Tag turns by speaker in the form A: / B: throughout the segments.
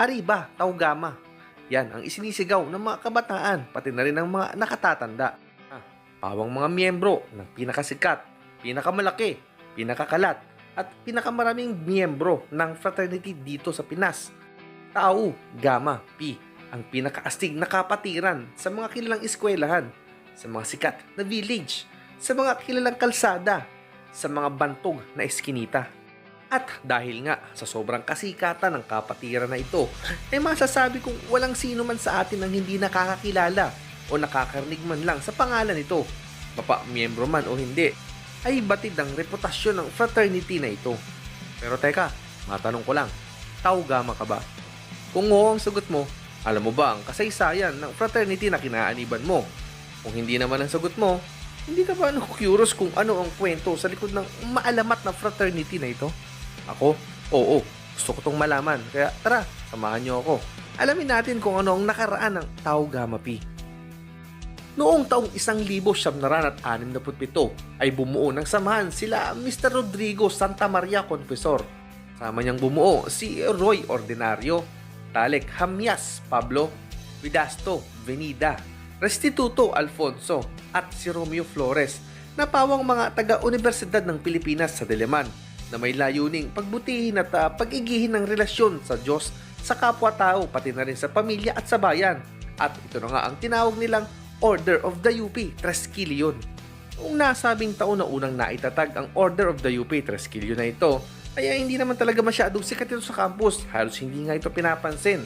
A: Arriba, Tau Gamma. Yan ang isinisigaw ng mga kabataan, pati na rin ng mga nakatatanda. Pawang mga miyembro ng pinakasikat, pinakamalaki, pinakakalat, at pinakamaraming miyembro ng fraternity dito sa Pinas. Tau Gamma Pi, ang pinakaastig na kapatiran sa mga kilalang eskwelahan, sa mga sikat na village, sa mga kilalang kalsada, sa mga bantog na eskinita. At dahil nga sa sobrang kasikatan ng kapatiran na ito, ay masasabi kong walang sino man sa atin ang hindi nakakakilala o nakakarinig man lang sa pangalan nito, mapa miyembro man o hindi, ay batid ang reputasyon ng fraternity na ito. Pero teka, matanong ko lang, tau gama ka ba? Kung oo ang sagot mo, alam mo ba ang kasaysayan ng fraternity na kinaaniban mo? Kung hindi naman ang sagot mo, hindi ka ba curious kung ano ang kwento sa likod ng maalamat na fraternity na ito? Ako? Oo, gusto ko tong malaman. Kaya tara, samahan niyo ako. Alamin natin kung ano ang nakaraan ng Tau Gamma Pi. Noong taong 1967 ay bumuo ng samahan sila Mr. Rodrigo Santa Maria Confesor. Sama niyang bumuo si Roy Ordinario, Talek Hamyas Pablo, Vidasto Venida, Restituto Alfonso at si Romeo Flores na pawang mga taga-Universidad ng Pilipinas sa Diliman na may layuning pagbutihin at ah, pag-igihin ng relasyon sa Diyos sa kapwa-tao pati na rin sa pamilya at sa bayan. At ito na nga ang tinawag nilang Order of the UP Tresquilion. Noong nasabing taon na unang naitatag ang Order of the UP Tresquilion na ito, ay ah, hindi naman talaga masyadong sikat ito sa campus. Halos hindi nga ito pinapansin.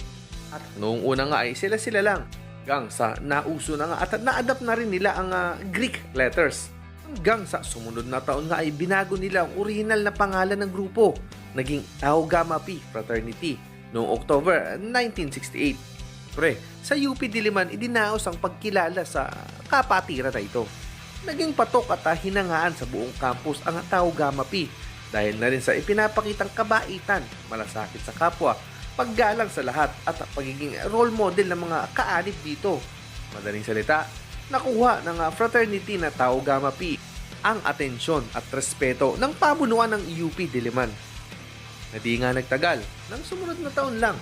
A: At noong una nga ay sila-sila lang. Hanggang sa nauso na nga at na-adapt na rin nila ang ah, Greek letters. Hanggang sa sumunod na taon nga ay binago nila ang original na pangalan ng grupo. Naging Tau Gamma Pi Fraternity noong October 1968. Pre, sa UP Diliman idinaos ang pagkilala sa kapatiran na ito. Naging patok at hinangaan sa buong campus ang Tau Gamma Pi dahil na rin sa ipinapakitang kabaitan, malasakit sa kapwa, paggalang sa lahat at pagiging role model ng mga kaanib dito. Madaling salita, nakuha ng ah, fraternity na Tau Gamma Pi ang atensyon at respeto ng pamunuan ng UP Diliman. Na di nga nagtagal, nang sumunod na taon lang,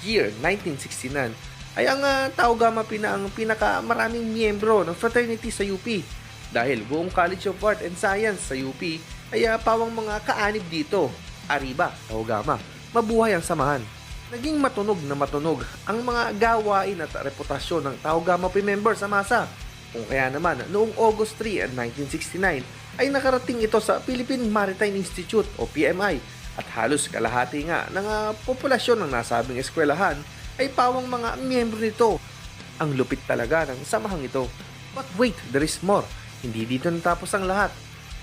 A: year 1969, ay ang uh, Tau Gamma Pi na ang pinakamaraming miyembro ng fraternity sa UP. Dahil buong College of Art and Science sa UP ay ah, pawang mga kaanib dito. Arriba, Tau Gamma, mabuhay ang samahan. Naging matunog na matunog ang mga gawain at reputasyon ng Tau Gamma Pi member sa masa. Kung kaya naman, noong August 3, 1969, ay nakarating ito sa Philippine Maritime Institute o PMI at halos kalahati nga ng ah, populasyon ng nasabing eskwelahan ay pawang mga miyembro nito. Ang lupit talaga ng samahang ito. But wait, there is more. Hindi dito natapos ang lahat.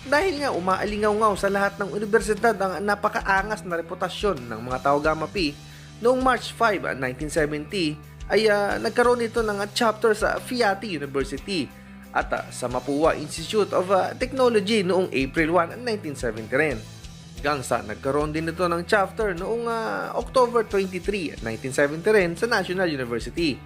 A: Dahil nga umaalingaw-ngaw sa lahat ng universidad ang napakaangas na reputasyon ng mga Tau Gamma noong March 5, 1970, ay ah, nagkaroon ito ng ah, chapter sa Fiati University at ah, sa Mapua Institute of ah, Technology noong April 1, 1970 rin. Hanggang sa nagkaroon din ito ng chapter noong ah, October 23, 1970 rin sa National University.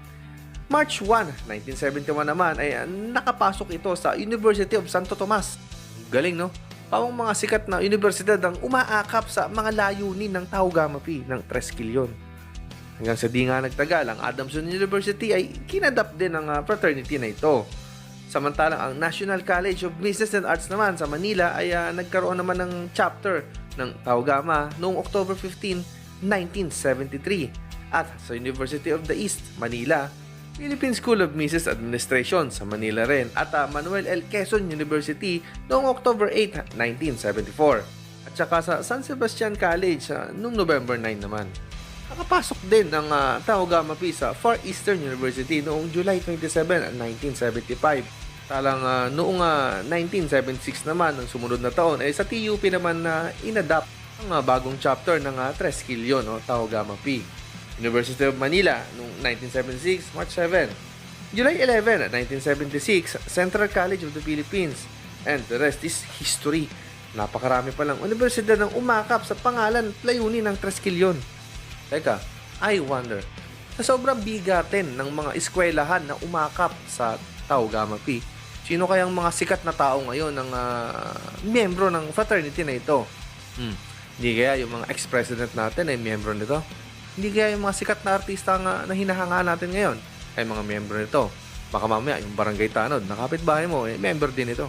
A: March 1, 1971 naman ay nakapasok ito sa University of Santo Tomas. Galing no? Pawang mga sikat na universidad ang umaakap sa mga layunin ng Tau Gamma Pi ng Tresquilion. Hanggang sa di nga nagtagal, ang Adamson University ay kinadap din ng ah, fraternity na ito. Samantalang ang National College of Business and Arts naman sa Manila ay ah, nagkaroon naman ng chapter ng Tau Gamma noong October 15, 1973. At sa University of the East, Manila, Philippine School of Business Administration sa Manila rin at ah, Manuel L. Quezon University noong October 8, 1974. At saka sa San Sebastian College ah, noong November 9 naman. Nakapasok din ng uh, Tau Gamma Pi sa Far Eastern University noong July 27, 1975. Talang ah, noong ah, 1976 naman, ng sumunod na taon, ay sa TUP naman na inadapt ang ah, bagong chapter ng uh, Tresquilion o Tau Gamma Pi. University of Manila noong 1976, March 7. July 11, 1976, Central College of the Philippines. And the rest is history. Napakarami palang universidad ang umakap sa pangalan layunin ng Tresquilion. Teka, I wonder, sa sobrang bigatin ng mga eskwelahan na umakap sa Tau Gamma Pi, sino kayang mga sikat na tao ngayon ng ah, miyembro ng fraternity na ito? Hmm, di kaya yung mga ex-president natin ay miyembro nito? Hindi kaya yung mga sikat na artista nga na hinahanga natin ngayon ay mga miyembro nito. Baka mamaya yung barangay tanod na kapitbahay mo, eh, member din ito.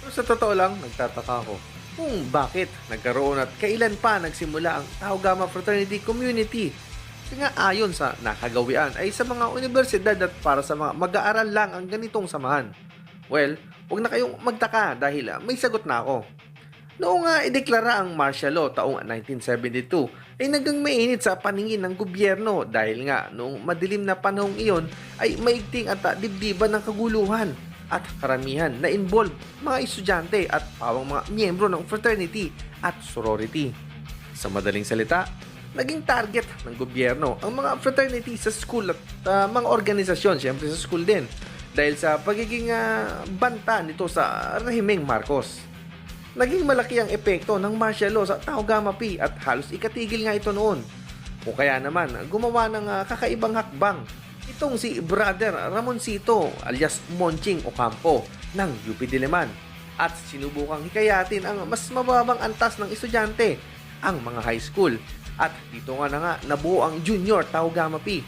A: Pero sa totoo lang, nagtataka ako kung bakit nagkaroon at kailan pa nagsimula ang Tau Gamma Fraternity Community. Kasi nga ayon sa nakagawian ay sa mga universidad at para sa mga mag-aaral lang ang ganitong samahan. Well, huwag na kayong magtaka dahil ah, may sagot na ako. Noong nga ideklara ang martial law taong 1972 ay nagang mainit sa paningin ng gobyerno dahil nga noong madilim na panahong iyon ay maigting at ah, dibdiban ng kaguluhan at karamihan na involved mga estudyante at pawang mga miyembro ng fraternity at sorority. Sa madaling salita, naging target ng gobyerno ang mga fraternity sa school at ah, mga organisasyon, siyempre sa school din, dahil sa pagiging ah, banta nito sa rehimeng Marcos. Naging malaki ang epekto ng martial law sa Tau Gamma Pi at halos ikatigil nga ito noon. O kaya naman, gumawa ng ah, kakaibang hakbang itong si Brother Ramoncito alias Monching Ocampo ng UP Diliman at sinubukang hikayatin ang mas mababang antas ng estudyante, ang mga high school. At dito nga na nga nabuo ang Junior Tau Gamma Pi.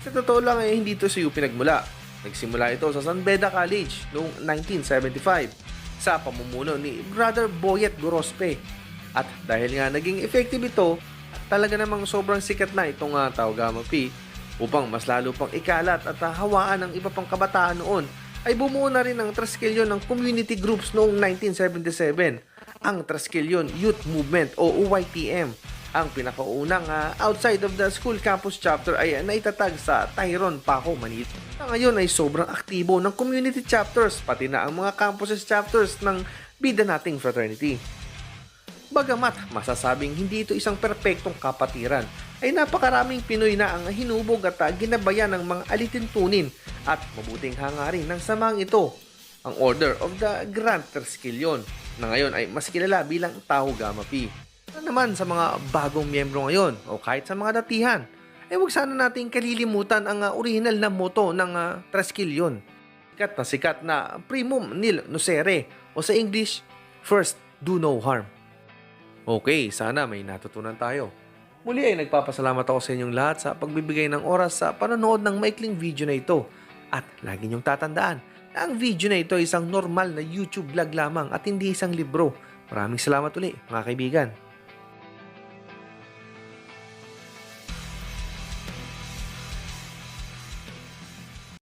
A: Sa totoo lang ay hindi ito sa UP nagmula. Nagsimula ito sa San Beda College noong 1975 sa pamumuno ni Brother Boyet Gorospe. At dahil nga naging effective ito, talaga namang sobrang sikat na itong uh, Tau Gamma Pi upang mas lalo pang ikalat at uh, hawaan ng iba pang kabataan noon ay bumuo na rin ang Traskelion ng community groups noong 1977, ang Traskelion Youth Movement o UYTM. Ang pinakaunang uh, outside of the school campus chapter ay naitatag sa Tyron, Paco, Manila. Na ngayon ay sobrang aktibo ng community chapters, pati na ang mga campuses chapters ng bida nating fraternity. Bagamat masasabing hindi ito isang perpektong kapatiran, ay napakaraming Pinoy na ang hinubog at ginabayan ng mga alitintunin at mabuting hangarin ng samang ito, ang Order of the Grand Terskillion, na ngayon ay mas kilala bilang Taho Gamma Pi. Ano naman sa mga bagong miyembro ngayon o kahit sa mga datihan, ay huwag sana nating kalilimutan ang uh, original na moto ng uh, Traskillion. Sikat na sikat na primum nil nocere o sa English, first do no harm. Okay, sana may natutunan tayo. Muli ay nagpapasalamat ako sa inyong lahat sa pagbibigay ng oras sa panonood ng maikling video na ito. At lagi niyong tatandaan na ang video na ito ay isang normal na YouTube vlog lamang at hindi isang libro. Maraming salamat uli mga kaibigan.